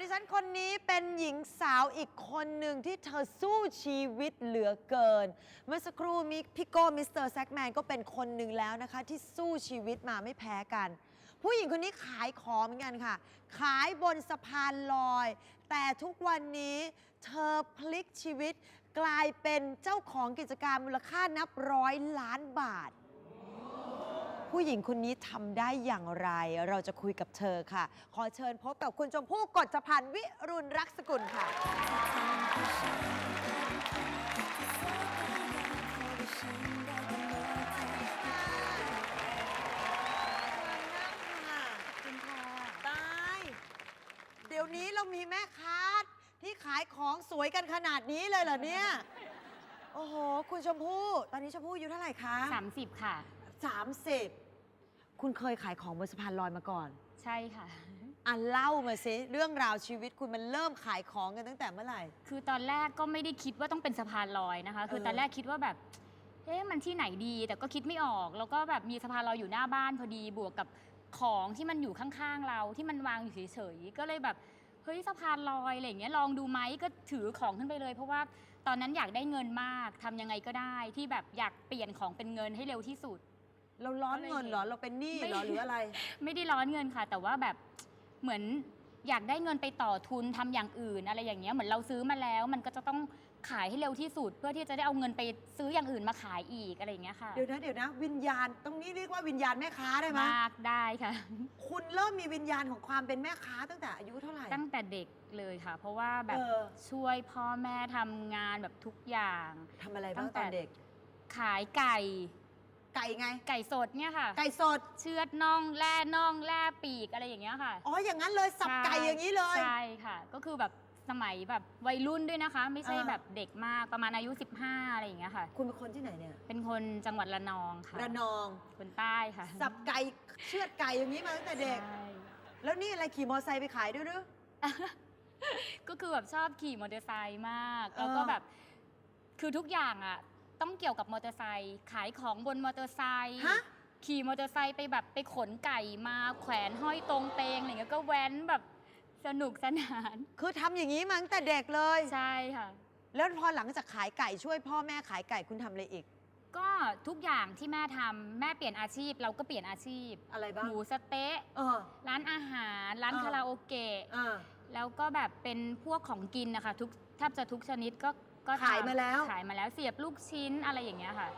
ดิฉันคนนี้เป็นหญิงสาวอีกคนหนึ่งที่เธอสู้ชีวิตเหลือเกิน เมื่อสักครู่มิพี่โก้มิสเตอร์แซกแมนก็เป็นคนหนึ่งแล้วนะคะ ที่สู้ชีวิตมาไม่แพ้กัน ผู้หญิงคนนี้ขายของเหมือนกันค่ะ ขายบนสะพานลอย แต่ทุกวันนี้เธอพลิกชีวิตกลายเป็นเจ้าของกิจการมูลค่านับร้อยล้านบาท ผู้หญิงคนนี้ทำได้อย่างไร เราจะคุยกับเธอค่ะ ขอเชิญพบกับคุณชมพู่กฎจพันธ์วิรุณรักษกุลค่ะคุณค่ะ ตาย เดี๋ยวนี้เรามีแม่ค้าที่ขายของสวยกันขนาดนี้เลยเหรอเนี่ย โอ้โห คุณชมพู่ ตอนนี้ชมพู่อายุเท่าไหร่คะสามสิบค่ะ 30 คุณเคยขายของบนสะพานลอยมาก่อน ใช่ค่ะ อะเล่ามาสิเรื่องราวชีวิตคุณมันเริ่มขายของกันตั้งแต่เมื่อไหร่ คือตอนแรกก็ไม่ได้คิดว่าต้องเป็นสะพานลอยนะคะ คือเออ ตอนแรกคิดว่าแบบ เอ๊ะมันที่ไหนดี แต่ก็คิดไม่ออก แล้วก็แบบมีสะพานลอยอยู่หน้าบ้านพอดี บวกกับของที่มันอยู่ข้างๆเราที่มันวางอยู่เฉยๆ ก็เลยแบบ เฮ้ยสะพานลอยอะไรอย่างเงี้ยลองดูไหมก็ถือของขึ้นไปเลย เพราะว่าตอนนั้นอยากได้เงินมากทำยังไงก็ได้ที่แบบอยากเปลี่ยนของเป็นเงินให้เร็วที่สุด เราร้อนเงินเหรอเราเป็นหนี้ไม่เหรอหรืออะไร ไม่ได้ร้อนเงินค่ะ แต่ว่าแบบเหมือนอยากได้เงินไปต่อทุนทำอย่างอื่น อะไรอย่างเงี้ยเหมือนเราซื้อมาแล้ว มันก็จะต้องขายให้เร็วที่สุด เพื่อที่จะได้เอาเงินไปซื้ออย่างอื่นมาขายอีกอะไรอย่างเงี้ยค่ะเดี๋ยวนะเดี๋ยวนะ วิญญาณตรงนี้เรียกว่าวิญญาณแม่ค้าได้ไหมมากได้ค่ะ คุณเริ่มมีวิญญาณของความเป็นแม่ค้าตั้งแต่อายุเท่าไหร่ตั้งแต่เด็กเลยค่ะ เพราะว่าแบบเออช่วยพ่อแม่ทำงานแบบทุกอย่างทำอะไรตั้บ้างงตแต่อนเด็ก ขายไก่ ไก่ไง ไก่สดเนี่ยค่ะ ไก่สด เชือดน่องแล่น่องแล่ปีกอะไรอย่างเงี้ยค่ะอ๋อ อย่างนั้นเลยสับใช่ไก่อย่างนี้เลย ใช่ค่ะ ก็คือแบบสมัยแบบวัยรุ่นด้วยนะคะ ไม่ใช่อ่า แบบเด็กมากประมาณอายุ 15 อะไรอย่างเงี้ยค่ะ คุณเป็นคนที่ไหนเนี่ย เป็นคนจังหวัดระนองค่ะระนอง คนใต้ค่ะสับไก่เชือดไก่อย่างนี้มาตั้งแต่เด็ก ใช่ แล้วนี่อะไรขี่มอเตอร์ไซค์ไปขายด้วยหรือ ก็คือแบบชอบขี่มอเตอร์ไซค์มากเออแล้วก็แบบคือทุกอย่างอะ ต้องเกี่ยวกับมอเตอร์ไซค์ขายของบนมอเตอร์ไซค์ฮะ ขี่มอเตอร์ไซค์ไปแบบไปขนไก่มาแขวนห้อยตรงเตงอะไรเงี้ยก็แว้นแบบสนุกสนาน คือทำอย่างนี้มาตั้งแต่เด็กเลย ใช่ค่ะ แล้วพอหลังจากขายไก่ช่วยพ่อแม่ขายไก่คุณทำอะไรอีก ก็ทุกอย่างที่แม่ทำแม่เปลี่ยนอาชีพเราก็เปลี่ยนอาชีพ อะไรบ้างหมูสะเต๊ะ เออ ร้านอาหาร ร้านเออคาราโอเกะเออแล้วก็แบบเป็นพวกของกินนะคะทุกแทบจะทุกชนิดก็ ก็ทำขายมาแล้ว ขายมาแล้วเสียบลูกชิ้นอะไรอย่างเงี้ยค่ะ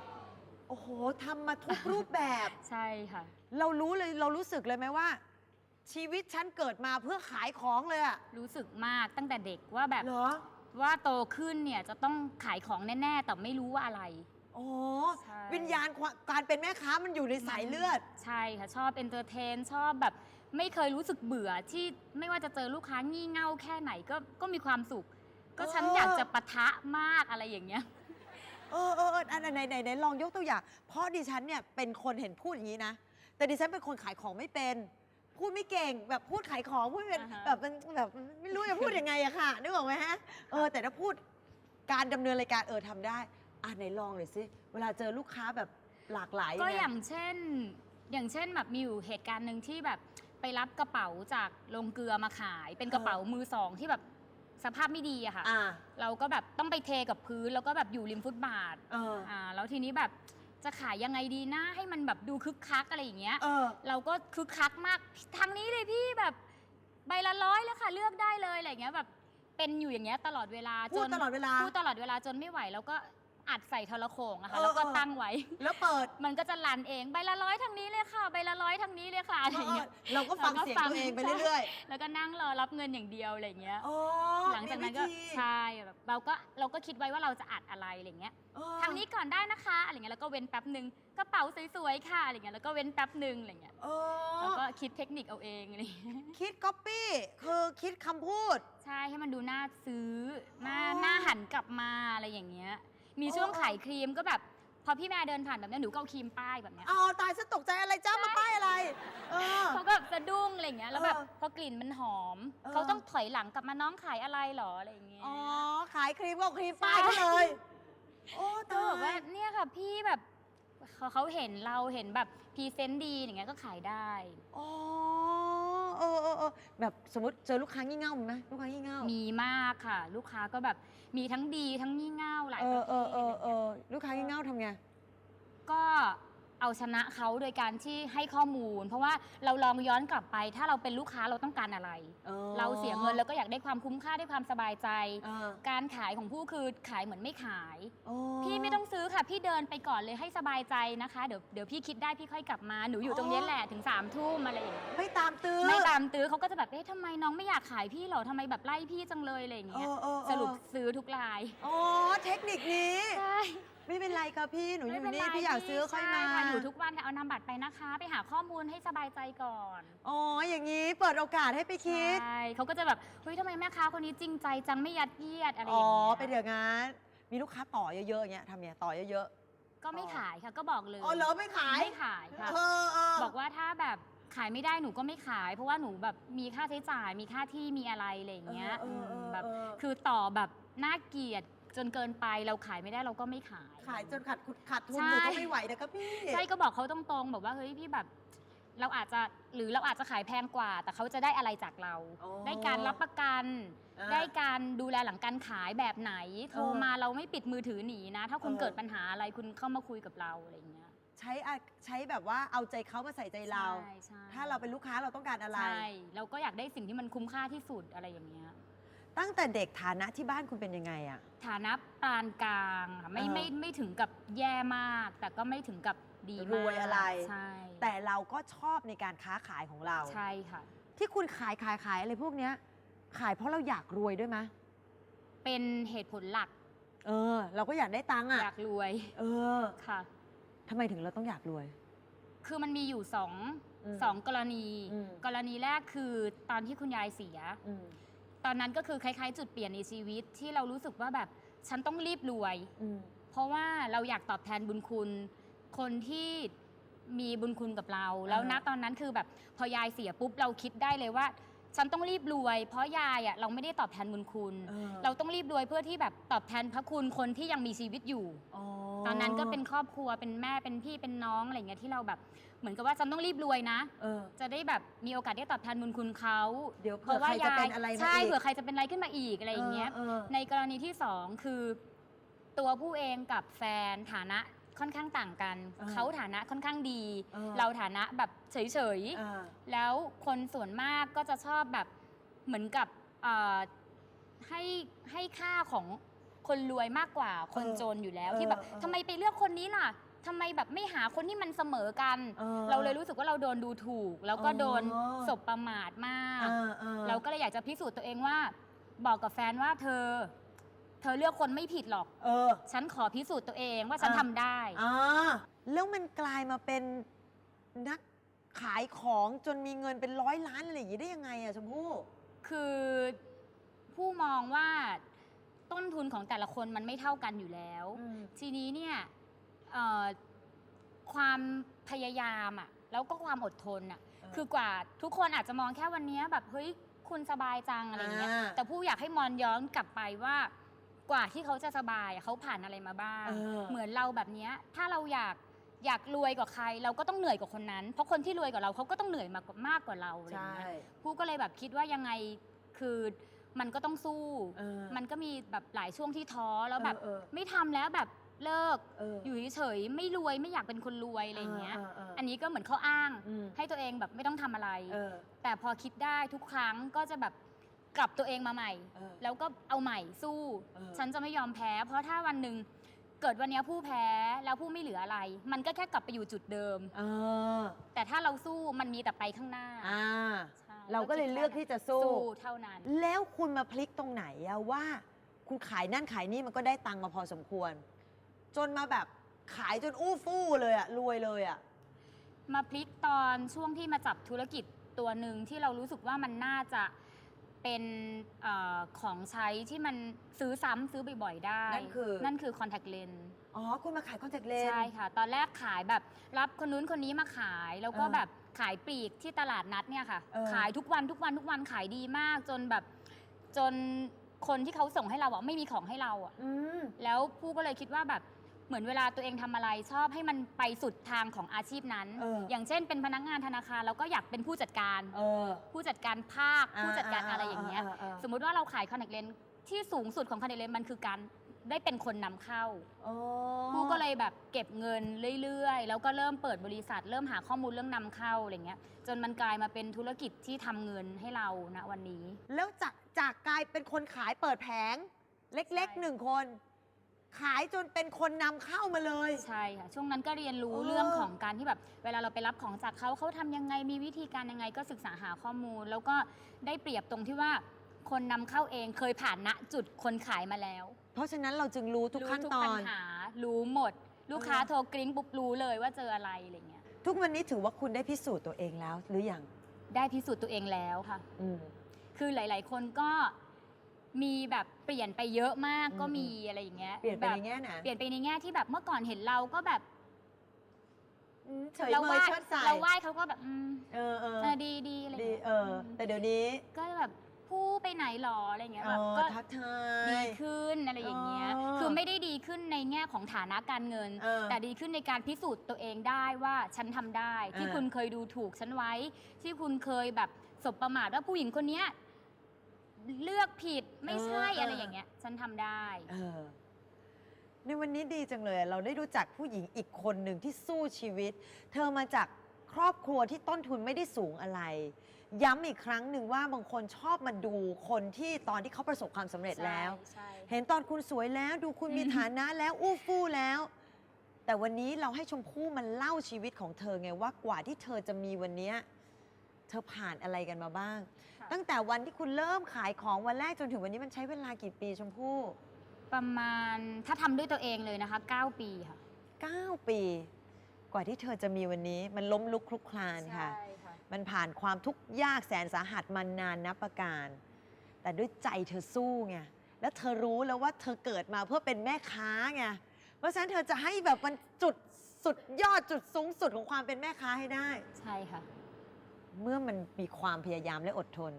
โอ้โหทำมาทุกรูปแบบ ใช่ค่ะ เรารู้เลยเรารู้สึกเลยไหมว่า ชีวิตฉันเกิดมาเพื่อขายของเลยอะรู้สึกมากตั้งแต่เด็กว่าแบบเหรอว่าโตขึ้นเนี่ยจะต้องขายของแน่ๆ แต่ไม่รู้ว่าอะไร โอ้ใช่ วิญญาณความการเป็นแม่ค้ามันอยู่ในสายเลือด ใช่ค่ะ ชอบเอนเตอร์เทนชอบแบบไม่เคยรู้สึกเบื่อที่ไม่ว่าจะเจอลูกค้างี่เง่าแค่ไหนก็ก็มีความสุข ก็ฉันเอออยากจะปะทะมากอะไรอย่างเงี้ย เออเออเอออันไหนไหนไหนลองยกตัวอย่าง เพราะดิฉันเนี่ยเป็นคนเห็นพูดอย่างนี้นะ แต่ดิฉันเป็นคนขายของไม่เป็น พูดไม่เก่งแบบพูดขายของพูดไม่เป็นอ่าฮะ แบบมันแบบไม่รู้จะพูดยังไงอะค่ะนึกออกไหมฮะเออ แต่ถ้าพูดการดำเนินรายการเออทำได้อะไหนลองหน่อยสิเวลาเจอลูกค้าแบบหลากหลายก็เนี่อย่างเช่น อย่างเช่นแบบมีอยู่เหตุการณ์หนึ่งที่แบบไปรับกระเป๋าจากโรงเกลือมาขาย เป็นกระเป๋ามือสองที่แบบ สภาพไม่ดีอะค่ะ อ่า เราก็แบบต้องไปเทกับพื้นแล้วก็แบบอยู่ริมฟุตบาทเออ อ่าแล้วทีนี้แบบจะขายยังไงดีนะให้มันแบบดูคึกคักอะไรอย่างเงี้ย เออ เราก็คึกคักมากทางนี้เลยพี่แบบใบละร้อยแล้วค่ะเลือกได้เลยอะไรอย่างเงี้ยแบบเป็นอยู่อย่างเงี้ยตลอดเวลาพูดตลอดเวลา พูดตลอดเวลาจนไม่ไหวแล้วก็ อัดใส่โทรโขงอะค่ะเออแล้วก็เออตั้งไว้ แล้วเปิด มันก็จะรันเองใบละร้อยทางนี้เลยค่ะ ใบละร้อยทางนี้เลยค่ะอะไรอย่างเงี้ยเออเราก็ฟังเสียงตัวเองไปเรื่อยแล้วก็นั่งรอรับเงินอย่างเดียวอะไรอย่างเงี้ยๆอ๋อหลังจากนั้นก็มีวิธีใช่แบบเราก็เราก็คิดไว้ว่าเราจะอัดอะไรอะไรอย่างเงี้ยเออทางนี้ก่อนได้นะคะอะไรเงี้ยแล้วก็เว้นแป๊บหนึ่งกระเป๋าสวยๆค่ะอะไรเงี้ยแล้วก็เว้นแป๊บหนึ่งอะไรเงี้ยเอแล้วอก็คิดเทคนิคเอาเองอะไรเงี้ยคิดก๊อปปี้คือคิดคำพูด ใช่ให้มันดูน่าซื้อหน้าอ๋อหน้าหันกลับมาอะไรอย่างเงี้ย มีช่วงอ๋อขายครีมก็แบบ พอพี่แม่เดินผ่านแบบเนี้ยหนูก็เอาครีมป้ายแบบเนี้ย อ๋อตายฉันตกใจอะไรจ้าใช่มาป้ายอะไร เออ เขาก็แบบสะดุ้งอะไรเงี้ยแล้วแบบเออพอกลิ่นมันหอม เออ เขาต้องถอยหลังกลับมาน้องขายอะไรหรออะไรอย่างเงี้ย อ๋อขายครีมก็เอาครีมป้ายเขาเลย โอ้ก็ตาบอกว่ายยเนี่ยค่ะพี่แบบเขาเขาเห็นเราเห็นแบบพรีเซนต์ดีอย่างเงี้ยก็ขายได้ อ๋อ เอเออเออเออแบบสมมติเจอลูกค้างี่เง่ามีไหมลูกค้างี่เง่ามีมากค่ะ ลูกค้าก็แบบมีทั้งดีทั้งงี่เง่าหลายเอปอระเภเออทเออเออลูกค้างี่เง่าทำไง ก็เอา ชนะเขาโดยการที่ให้ข้อมูล เพราะว่าเราลองย้อนกลับไป ถ้าเราเป็นลูกค้าเราต้องการอะไรอ๋อเราเสียเงินแล้วก็อยากได้ความคุ้มค่าได้ความสบายใจ เออการขายของผู้คือขายเหมือนไม่ขาย อ๋อ พี่ไม่ต้องซื้อค่ะ พี่เดินไปก่อนเลยให้สบายใจนะคะ เดี๋ยวเดี๋ยวพี่คิดได้พี่ค่อยกลับมาหนูอยู่ตรงนี้แหละถึง3ามทุ่มอะไรอย่างเงี้ยไม่ตามตื้อไม่ตามตื้อเขาก็จะแบบเอ๊ะทำไมน้องไม่อยากขายพี่เหรอทำไมแบบไล่พี่จังเลยอะไรอย่างเอเงี้ยอเออเออสรุปซื้อทุกรายอ๋อ เทคนิคนี้ ใช่ ไม่เป็นไรครับพี่หนูอยู่ไม่เป็นี่ไรพี่อยากซื้อค่อยมาใช่ค่ะอยู่ทุกวันค่ะเอานำบัตรไปนะคะ ไปหาข้อมูลให้สบายใจก่อนอ๋ออย่างนี้เปิดโอกาสให้ไปคิด ใช่เขาก็จะแบบเฮ้ยทำไมแม่ค้าคนนี้จริงใจจังไม่ยัดเยียดอะไรออ๋อย่างเงี้ยเป็นอย่างงั้นมีลูกค้าต่อเยอะๆอย่างเงี้ยทำไงต่อเยอะก็ไม่ขายค่ะก็บอกเลยๆอ๋อเหรอไม่ขายไม่ขายค่ะ เออเออ บอกว่าถ้าแบบขายไม่ได้หนูก็ไม่ขาย เพราะว่าหนูแบบมีค่าใช้จ่ายมีค่าที่มีอะไรอะไรอย่างเงี้ยเออเอออืมเออแบบเออ คือต่อแบบน่าเกลียด จนเกินไปเราขายไม่ได้เราก็ไม่ขาย ขายจนขาดทุนขาดทุนใช่ หนูก็ไม่ไหวนะครับพี่ ใช่ก็บอกเขาตรงๆ บอกว่าเฮ้ยพี่แบบ เราอาจจะหรือเราอาจจะขายแพงกว่า แต่เขาจะได้อะไรจากเรา อ๋อได้การรับประกัน อ่าได้การดูแลหลังการขายแบบไหน โทรเออมาเราไม่ปิดมือถือหนีนะ ถ้าคุณเออ เกิดปัญหาอะไรคุณเข้ามาคุยกับเราอะไรอย่างเงี้ยใช้อะใช้แบบว่าเอาใจเขามาใส่ใจเรา ใช่ใช่ถ้าเราเป็นลูกค้าเราต้องการอะไร ใช่เราก็อยากได้สิ่งที่มันคุ้มค่าที่สุดอะไรอย่างเงี้ย ตั้งแต่เด็กฐานะที่บ้านคุณเป็นยังไงอะ ฐานะปานกลางค่ะไม่เออ ไม่ไม่ถึงกับแย่มาก แต่ก็ไม่ถึงกับดีมากรวยอะไร ใช่แต่เราก็ชอบในการค้าขายของเรา ใช่ค่ะ ที่คุณขายขายขายอะไรพวกเนี้ย ขายเพราะเราอยากรวยด้วยไหมเป็นเหตุผลหลักเออ เราก็อยากได้ตังค์อะอยากรวยเออค่ะ ทำไมถึงเราต้องอยากรวย คือมันมีอยู่สองอืมสองกรณี อืม กรณีแรกคือตอนที่คุณยายเสีย อืม ตอนนั้นก็คือคล้ายๆ จุดเปลี่ยนในชีวิตที่เรารู้สึกว่าแบบฉันต้องรีบรวย อืม เพราะว่าเราอยากตอบแทนบุญคุณ คนที่มีบุญคุณกับเรา แล้วณตอนนั้นคือแบบพอยายเสียปุ๊บเราคิดได้เลยว่า ฉันต้องรีบรวย เพราะยายอะเราไม่ได้ตอบแทนบุญคุณ เออ เราต้องรีบรวยเพื่อที่แบบตอบแทนพระคุณคนที่ยังมีชีวิตอยู่ อ๋อตอนนั้นก็เป็นครอบครัวเป็นแม่เป็นพี่เป็นน้องอะไรเงี้ยที่เราแบบ เหมือนกับว่าฉันต้องรีบรวยนะ เออ จะได้แบบมีโอกาสได้ตอบแทนบุญคุณเขาเดี๋ยวเพเผื่อราะว่าใครจะยาเป็ยนอะไรมาใช่อีก เผื่อใครจะเป็นอะไรขึ้นมาอีกอะไรอย่างเงี้ยเออในกรณีที่สองคือ ตัวผู้เองกับแฟนฐานะ ค่อนข้างต่างกันเออเขาฐานะค่อนข้างดีเออเราฐานะแบบเฉยอ่า ๆ แล้วคนส่วนมากก็จะชอบแบบเหมือนกับเอ่อให้ให้ค่าของคนรวยมากกว่าคนเออจนอยู่แล้วเออที่แบบเออ ทำไมไปเลือกคนนี้ล่ะทำไมแบบไม่หาคนที่มันเสมอกัน ออ เราเลยรู้สึกว่าเราโดนดูถูก แล้วก็อ๋อโดนสบประมาทมาก อ่าอ่เราก็เลยอยากจะพิสูจน์ตัวเองว่า บอกกับแฟนว่าเธอ เธอเลือกคนไม่ผิดหรอก เออฉันขอพิสูจน์ตัวเองว่าฉันอะทำได้ อ่าแล้วมันกลายมาเป็นนักขายของจนมีเงินเป็นร้อยล้านอะไรอย่างนี้ได้ยังไงอะชมพู่คือผู้มองว่าต้นทุนของแต่ละคนมันไม่เท่ากันอยู่แล้ว อืม ทีนี้เนี่ยเอ่อความพยายามอะแล้วก็ความอดทนอะเออคือกว่าทุกคนอาจจะมองแค่วันเนี้ยแบบเฮ้ยคุณสบายจังอะไรอย่างเงี้ยอ่า แต่ผู้อยากให้มอนย้อนกลับไปว่า กว่าที่เขาจะสบายอะเขาผ่านอะไรมาบ้าง เออ เหมือนเราแบบเนี้ยถ้าเราอยากอยากรวยกว่าใคร เราก็ต้องเหนื่อยกว่าคนนั้น เพราะคนที่รวยกว่าเราเขาก็ต้องเหนื่อยมากกว่ามากกว่าเราอะไรอย่างใช่เงี้ยผู้ก็เลยแบบคิดว่ายังไงคือมันก็ต้องสู้ เออ มันก็มีแบบหลายช่วงที่ท้อแล้วแบบเออเออ ไม่ทำแล้วแบบเลิกเอออยู่เฉยๆไม่รวยไม่อยากเป็นคนรวยอะไรอย่างเงี้ยเออเออเอออัอันนี้ก็เหมือนข้ออ้าง อืมให้ตัวเองแบบไม่ต้องทำอะไร เออ แต่พอคิดได้ทุกครั้งก็จะแบบ กลับตัวเองมาใหม่ เออแล้วก็เอาใหม่สู้ เออ ฉันจะไม่ยอมแพ้ เพราะถ้าวันหนึ่งเกิดวันเนี้ยผู้แพ้แล้วผู้ไม่เหลืออะไร มันก็แค่กลับไปอยู่จุดเดิม เออแต่ถ้าเราสู้มันมีแต่ไปข้างหน้าอ่า ใช่เราก็เลยเลือกที่จะสู้ สู้เท่านั้น แล้วคุณมาพลิกตรงไหนอะว่า คุณขายนั่นขายนี่มันก็ได้ตังค์มาพอสมควร จนมาแบบขายจนอู้ฟู่เลยอะรวยเลยอะ มาพลิกตอนช่วงที่มาจับธุรกิจตัวหนึ่งที่เรารู้สึกว่ามันน่าจะ เป็นเออของใช้ที่มันซื้อซ้ำซื้อบ่อยๆได้ นั่นคือ นั่นคือ contact lens อ๋อ คุณมาขายคอนแทคเลนใช่ค่ะ ตอนแรกขายแบบรับคนนู้นคนนี้มาขาย แล้วก็เออแบบขายปลีกที่ตลาดนัดเนี่ยค่ะ เออ ขายทุกวันทุกวันทุกวันขายดีมาก จนแบบจนคนที่เขาส่งให้เราอะไม่มีของให้เราอะอืม แล้วผู้ก็เลยคิดว่าแบบ เหมือนเวลาตัวเองทำอะไรชอบให้มันไปสุดทางของอาชีพนั้นเออออ ย่างเช่น เป็นพนักงานธนาคารเราก็อยากเป็นผู้จัดการ เออ ผู้จัดการภาคผู้จัดการอะไรอย่างเงี้ยสมมุติว่าเราขายคอนแทคเลนส์ที่สูงสุดของคอนแทคเลนส์มันคือการได้เป็นคนนำเข้า อ๋อ ผู้ก็เลยแบบเก็บเงินเรื่อยๆ แล้วก็เริ่มเปิดบริษัท เริ่มหาข้อมูลเรื่องนำเข้าอะไรเงี้ย จนมันกลายมาเป็นธุรกิจที่ทำเงินให้เราณวันนี้ แล้วจากจากกลายเป็นคนขายเปิดแผง เล็กใช่ ๆหนึ่งคน ขายจนเป็นคนนำเข้ามาเลย ใช่ค่ะ ช่วงนั้นก็เรียนรู้เออเรื่องของการที่แบบ เวลาเราไปรับของจากเขาเขาทำยังไงมีวิธีการยังไงก็ศึกษาหาข้อมูล แล้วก็ได้เปรียบตรงที่ว่าคนนำเข้าเองเคยผ่านณจุดคนขายมาแล้วเพราะฉะนั้นเราจึงรู้ทุกรู้ขั้นทุกตอปันญหารู้หมด ลูกค้าเออโทรกริ้งปุ๊บรู้เลยว่าเจออะไรอะไรเงี้ยทุกวันนี้ถือว่าคุณได้พิสูจน์ตัวเองแล้วหรือยังได้พิสูจน์ตัวเองแล้วค่ะ อืม คือหลาย ๆ คนก็ มีแบบเปลี่ยนไปเยอะมากอืมก็มีอะไรอย่างเงี้ยเปลี่ยนไปแบบในแง่ไหนเปลี่ยนไปในแง่ที่แบบเมื่อก่อนเห็นเราก็แบบอืมเฉยเราเมไหว้ยเชิดใส่เราไหว้เขาก็แบบอืมเออเออเออดีดีอะไรดีเงี้ยเออ มแต่เดี๋ยวนี้ก็แบบผู้ไปไหนหรออะไรเงี้ยเอแบบอก็ทักทาดีย ขึ้นอะไรอย่างเงี้ยเออคือไม่ได้ดีขึ้นในแง่ของฐานะการเงิน เออแต่ดีขึ้นในการพิสูจน์ตัวเองได้ว่าฉันทำได้ ที่เออคุณเคยดูถูกฉันไว้ ที่คุณเคยแบบสบประมาทว่าผู้หญิงคนเนี้ย เลือกผิดไม่ใช่อะไรอย่างเงี้ย ฉันทำได้ เออในวันนี้ดีจังเลย เราได้รู้จักผู้หญิงอีกคนหนึ่งที่สู้ชีวิต เธอมาจากครอบครัวที่ต้นทุนไม่ได้สูงอะไร ย้ำอีกครั้งหนึ่งว่าบางคนชอบมาดูคนที่ตอนที่เขาประสบความสำเร็จแล้ว ใช่ใช่เห็นตอนคุณสวยแล้วดูคุณมีอืม ฐานะแล้วอู้ฟู่แล้ว แต่วันนี้เราให้ชมพู่มันเล่าชีวิตของเธอไงว่ากว่าที่เธอจะมีวันเนี้ยเธอผ่านอะไรกันมาบ้างค่ะ ตั้งแต่วันที่คุณเริ่มขายของวันแรกจนถึงวันนี้มันใช้เวลากี่ปีชมพู่ ประมาณถ้าทำด้วยตัวเองเลยนะคะ 9 ปีค่ะ9 ปี กว่าที่เธอจะมีวันนี้มันล้มลุกคลุกคลานค่ะใช่ค่ะ มันผ่านความทุกข์ยากแสนสาหัสมานานนับประการ แต่ด้วยใจเธอสู้ไง แล้วเธอรู้แล้วว่าเธอเกิดมาเพื่อเป็นแม่ค้าไง เพราะฉะนั้นเธอจะให้แบบมันจุดสุดยอดจุดสูงสุดของความเป็นแม่ค้าให้ได้ ใช่ค่ะ เมื่อมันมีความพยายามและอดทน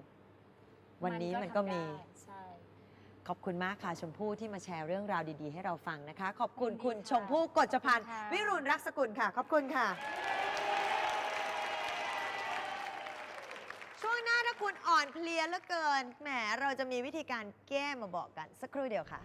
วันนี้มันก็ทำมีได้ใช่ขอบคุณมากค่ะชมพู่ที่มาแชร์เรื่องราวดีๆ ให้เราฟังนะคะ ขอบคุณยินดีคุณค่ะชมพู่กฎจพันธ์ขอบคุณค่ะวิรุณรักสกุลค่ะ ขอบคุณค่ะ ช่วงหน้าถ้าคุณอ่อนเพลียเหลือเกินแหมเราจะมีวิธีการแก้มาบอกกันสักครู่เดียวค่ะ